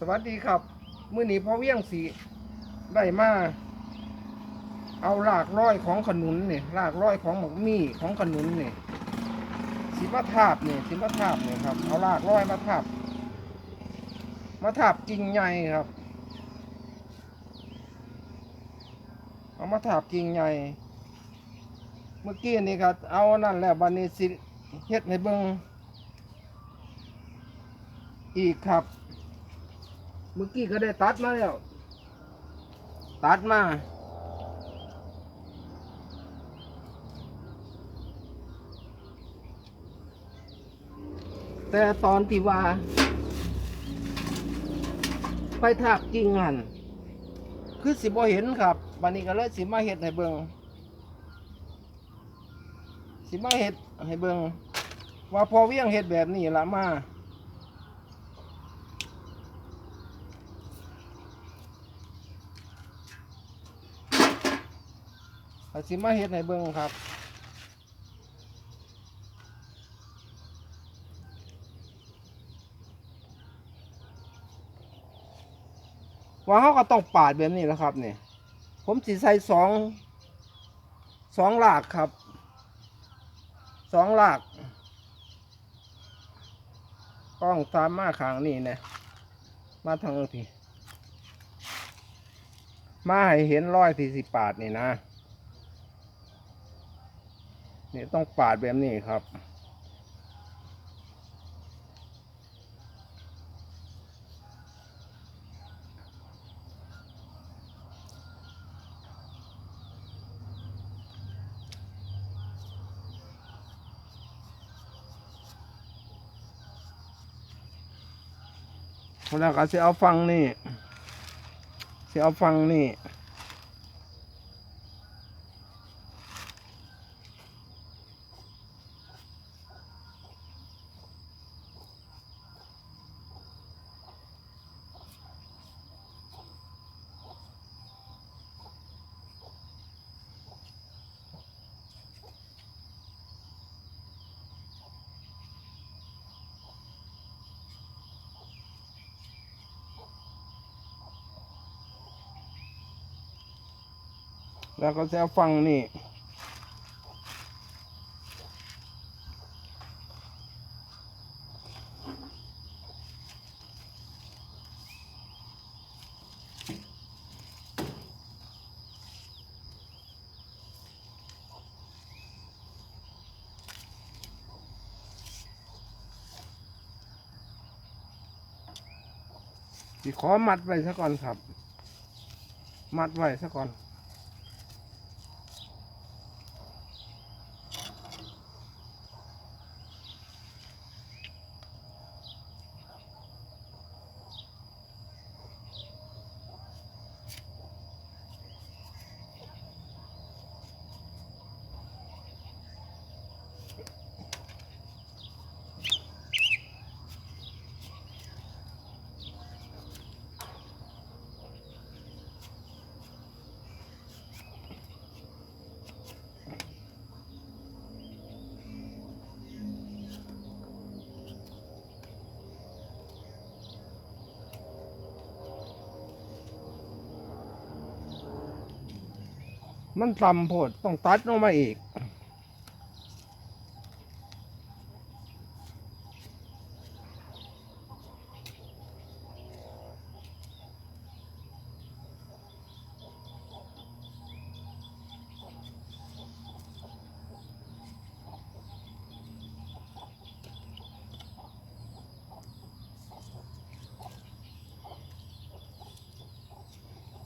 สวัสดีครับ มื้อนี้พ่อเวียงสีได้มาเอารากร้อยของขนุนนี่รากร้อยของหมกมี่ของขนุนนี่สิมาทาบนี่สิมาทาบนี่ครับ เอารากร้อยมาทาบมาทาบกิ่งใหญ่ครับ เอามาทาบกิ่งใหญ่เมื่อกี้นี่ครับเอานั่นแหละบันนี้สิเฮ็ดให้เบิงอีกครับ เมื่อกี้ก็ได้ตัดมาแล้ว ตัดมาแต่ตอนที่ว่า ไปถากกิ่งหันคือสิบ่เห็นครับบันนี้ก็เลยสิมาเห็ดให้เบิงสิมาเห็ดให้เบิงว่าพอเวียงเห็ดแบบนี้ละมาาสิมาเฮ็ดให้เบิ่งครับว่าเขาก็ต้องปาดแบบนี้แล้วครับเนี่ยผมสิใส่สองสองหลากครับสองหลากกล้องตามมาขางนี่เนี่ยมาทางพี่มาให้เห็นร้อยสี่สิบปาดนี่นะ นี่ต้องปาดแบบนี้ครับ แล้วก็จะเอาฟังนี่จะเอาฟังนี่ แล้วก็จะฟังนี่ขอมัดไว้ซะก่อนครับ มัดไว้ซะก่อน มันต่ำโพดต้องตัดลงมาอีก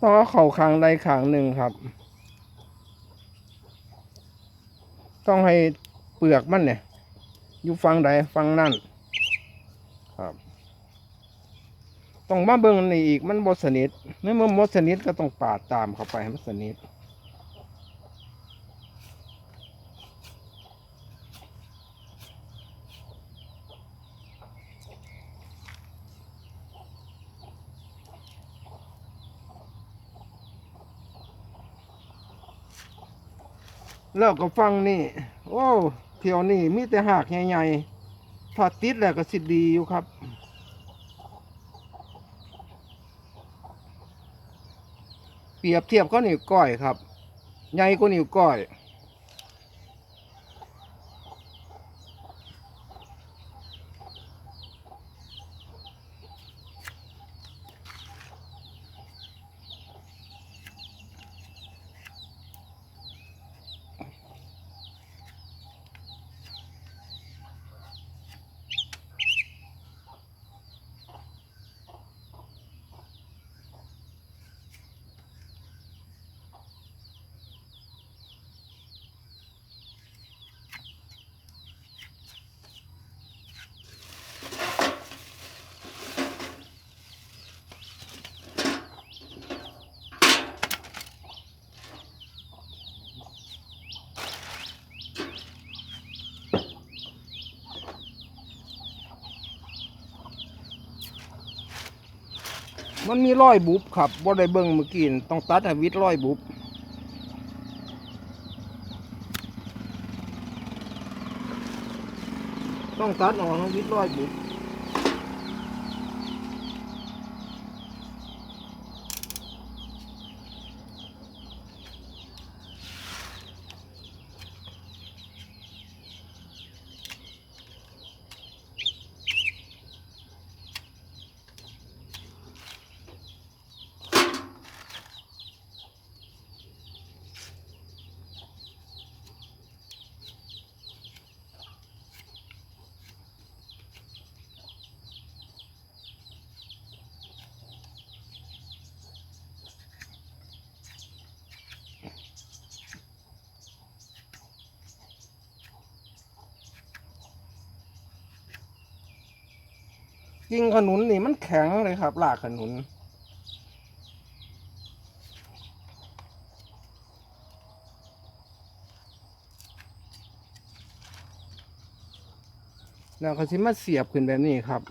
ต้องเอาเข่าคางใดขางหนึ่งครับ ต้องให้เปลือกมันเนี่ยอยู่ฟังใดฟังนั่นครับ ต้องมาเบิ่งนี่อีกมันบดสนิทเมื่อมันบดสนิทก็ต้องปาดตามเข้าไปให้มันสนิท แล้วก็ฟังนี่ โอ้เถวนี่มีแต่หากใหญ่ๆถ้าติดแล้วก็สิดีอยู่ครับ เปรียบเทียบก็นิ้วก้อยครับ ใหญ่กว่านิ้วก้อย มันมีรอยบุบครับบ่ได้เบิ่งเมื่อกี้นี่ต้องตัดให้วิดรอยบุบต้องตัดออกให้วิดรอยบุบ กิ่งขนุนนี่มันแข็งเลยครับรากขนุน แล้วก็สิมาเสียบขึ้นแบบนี้ครับ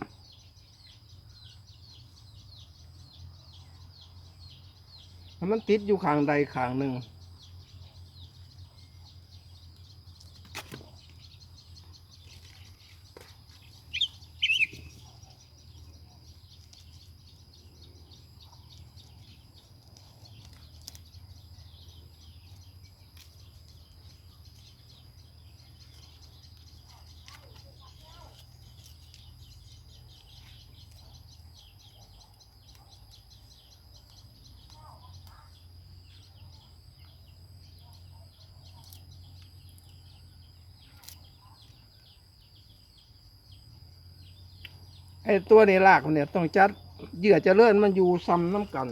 ถ้มันติดอยู่ข้างใดข้างหนึ่ง ไอ้ตัวในรากมันเนี่ยต้องจัดเหยื่อจะเลื่อนมันอยู่ซ้ำน้ำกัน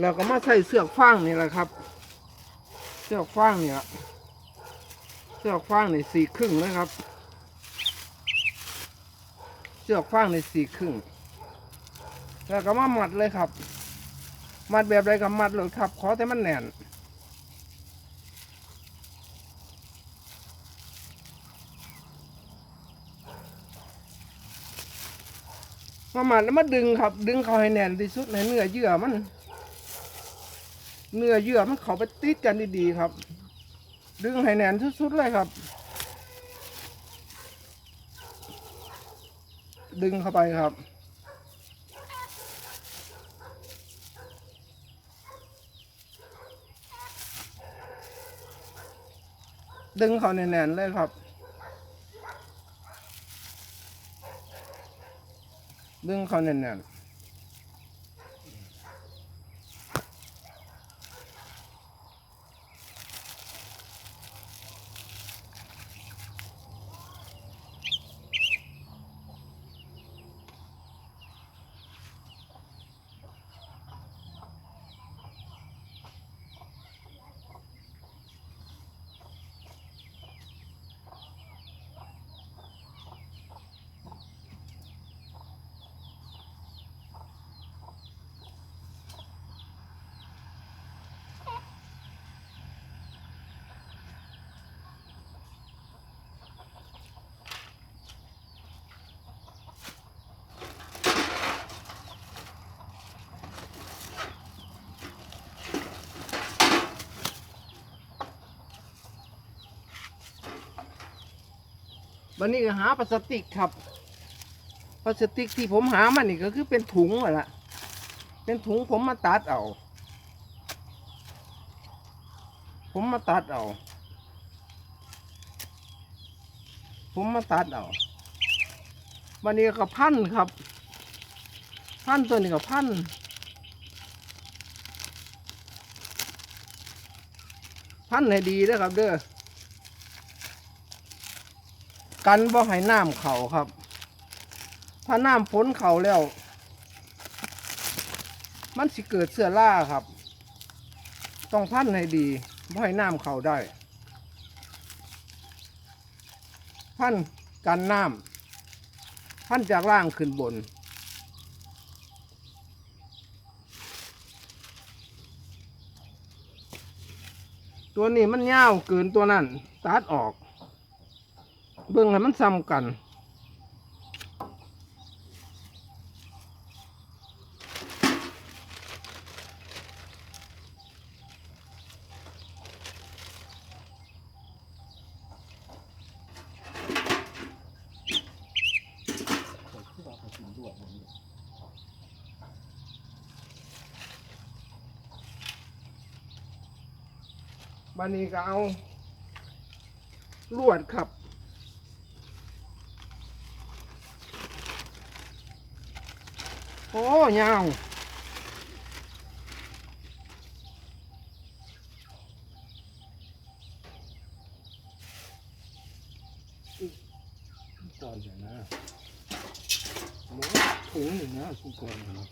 แล้วก็มาใส่เสือกฟางนี่แหละครับ เสือกฟางเนี่ยเสือกฟางนี่สี่ครึ่งนะครับ ชือกฟางในสี่ครึ่ง แล้วก็มามัดเลยครับ มัดแบบไรก็มัดเลยครับ ขอแต่มันแน่นมามัดแล้วมาดึงครับ ดึงเขาให้แน่นที่สุดในเนื้อเยื่อมัน เนื้อเยื่อมันเขาไปติดกันดีๆครับ ดึงให้แน่นสุดๆเลยครับ ดึงเข้าไปครับ ดึงเขาแน่นๆเลยครับ ดึงเขาแน่น วันนี้ก็หาพลาสติกครับ พลาสติกที่ผมหามานี่ก็คือเป็นถุงอะละเป็นถุงผมมาตัดเอา ผมมาตัดเอา ผมมาตัดเอา วันนี้ก็พันครับ พันตัวนี้ก็พันพันให้ดีเด้อครับเด้อ กันบ่ให้น้ำเข่าครับ ถ้าน้ำฝนเข่าแล้ว มันสิเกิดเสื้อล่าครับ ต้องพันให้ดีบ่ให้น้ำเข่าได้ พันกันน้ำพันจากล่างขึ้นบนตัวนี้มันยาวเกินตัวนั้นตัดออก เบิ่งให้มันซ้ำกันบันนี้ก็เอาลวดครับ โอ้ยาวก่อนอย่างนะหมูถุงหนึ่งนะสุกรนะ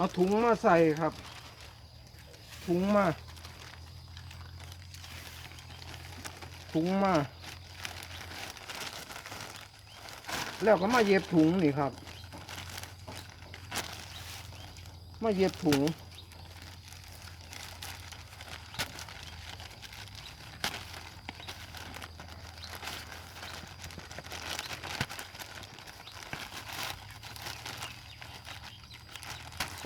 เอาถุงมาใส่ครับ ถุงมา ถุงมา แล้วก็มาเย็บถุงนี่ครับ มาเย็บถุง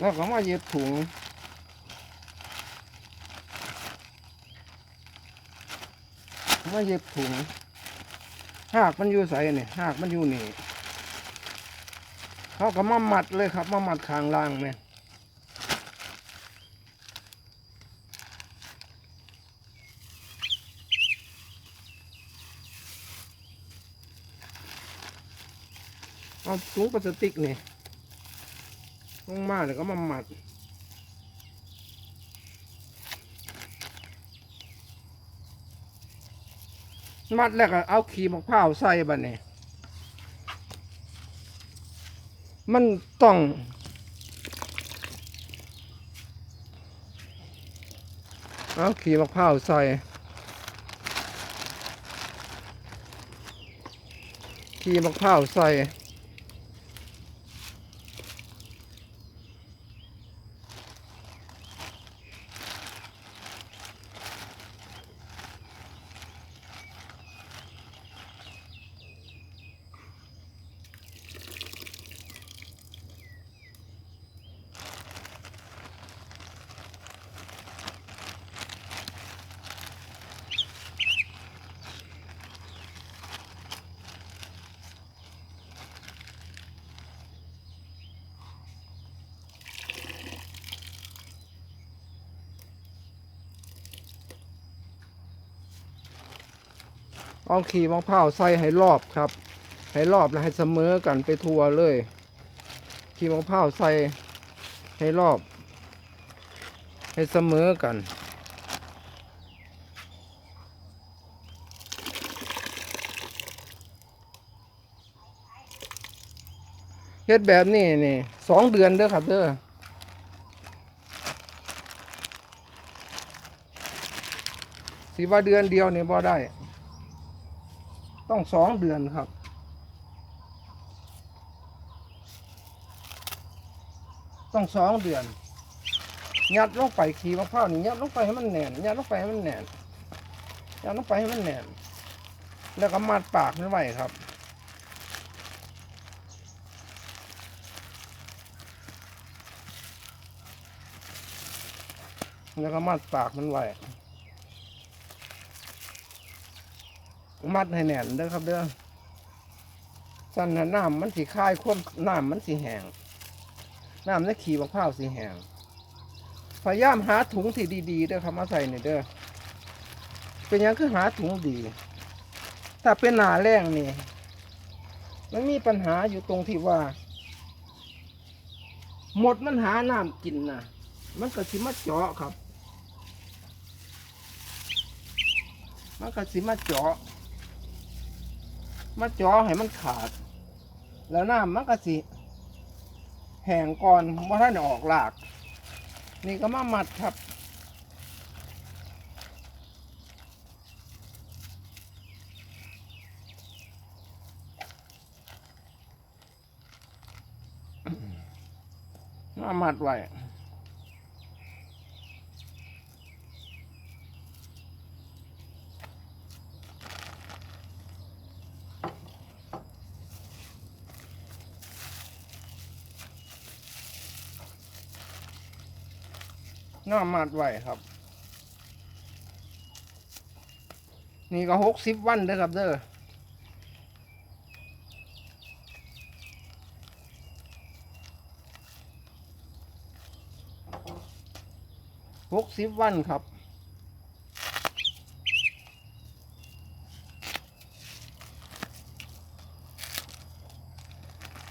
แล้วก็มาเย็บถุงมาเย็บถุง หากมันอยู่ใส่เนี่ยหากมันอยู่นี่เขาก็มามัดเลยครับ มามัดคางล่างเนี่ยเอาถุงพลาสติกเนี่ย ลงมาแล้วก็มาหมัดมัดแล้วก็เอาขีมะพร้าวใส่บัดนี้มันต้อง เอาขีมะพร้าวใส่ขีมะพร้าวใส่ เอาขี่มะพร้าวใส่ให้รอบครับ ให้รอบแล้วให้เสมอกันไปทั่วเลยขี่มะพร้าวใส่ให้รอบ ให้เสมอกันเฮ็ดแบบนี้นี่สองเดือนเด้อครับเด้อสิว่าเดือนเดียวเนี่ยบ่ได้ ต้องสองเดือนครับ ต้องสองเดือน ยัดลงไปขีมะพร้าวนี่ยัดลงไปให้มันแน่นยัดลงไปให้มันแน่นยัดลงไปให้มันแน่น แล้วก็มัดปากมันไว้ครับแล้วก็มัดปากมันไว้ มัดให้แน่นเด้อครับเด้อสั่นนะน้ำมันสีคายควบน้ำมันสีแห้งน้ำในขี่มะพร้าวสีแห้งพยายามหาถุงที่ดีๆเด้อครับมาใส่นี่เด้อเป็นยังคือหาถุงดี ถ้าเป็นหนาแรงนี่มันมีปัญหาอยู่ตรงที่ว่า หมดมันหาน้ำกินนะมันก็สิมาเจาะครับ มันก็สิมาเจาะ มาจาะให้มันขาด แล้วน้ำมันก็สิแห้งก่อนว่าท่านออกหลาก นี่ก็มามัดครับ มามัดไว้ น้ามัดไว้ครับ นี่ก็หกสิบวันเด้อครับเด้อหกสิบวันครับ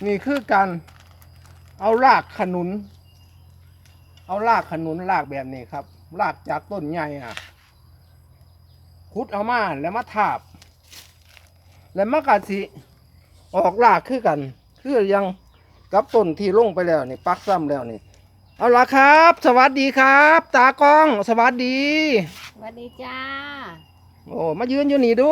นี่คือการเอารากขนุน เอารากขนุนรากแบบนี้ครับรากจากต้นใหญ่อะขุดเอามาแล้วมาทาบ แล้วมากาสิออกรากคือกัน คือยังกับต้นที่ลงไปแล้วนี่ปักซ้ำแล้วนี่ เอาละครับ สวัสดีครับ ตากล้องสวัสดี สวัสดีจ้า โอ้มายืนอยู่นี่ดู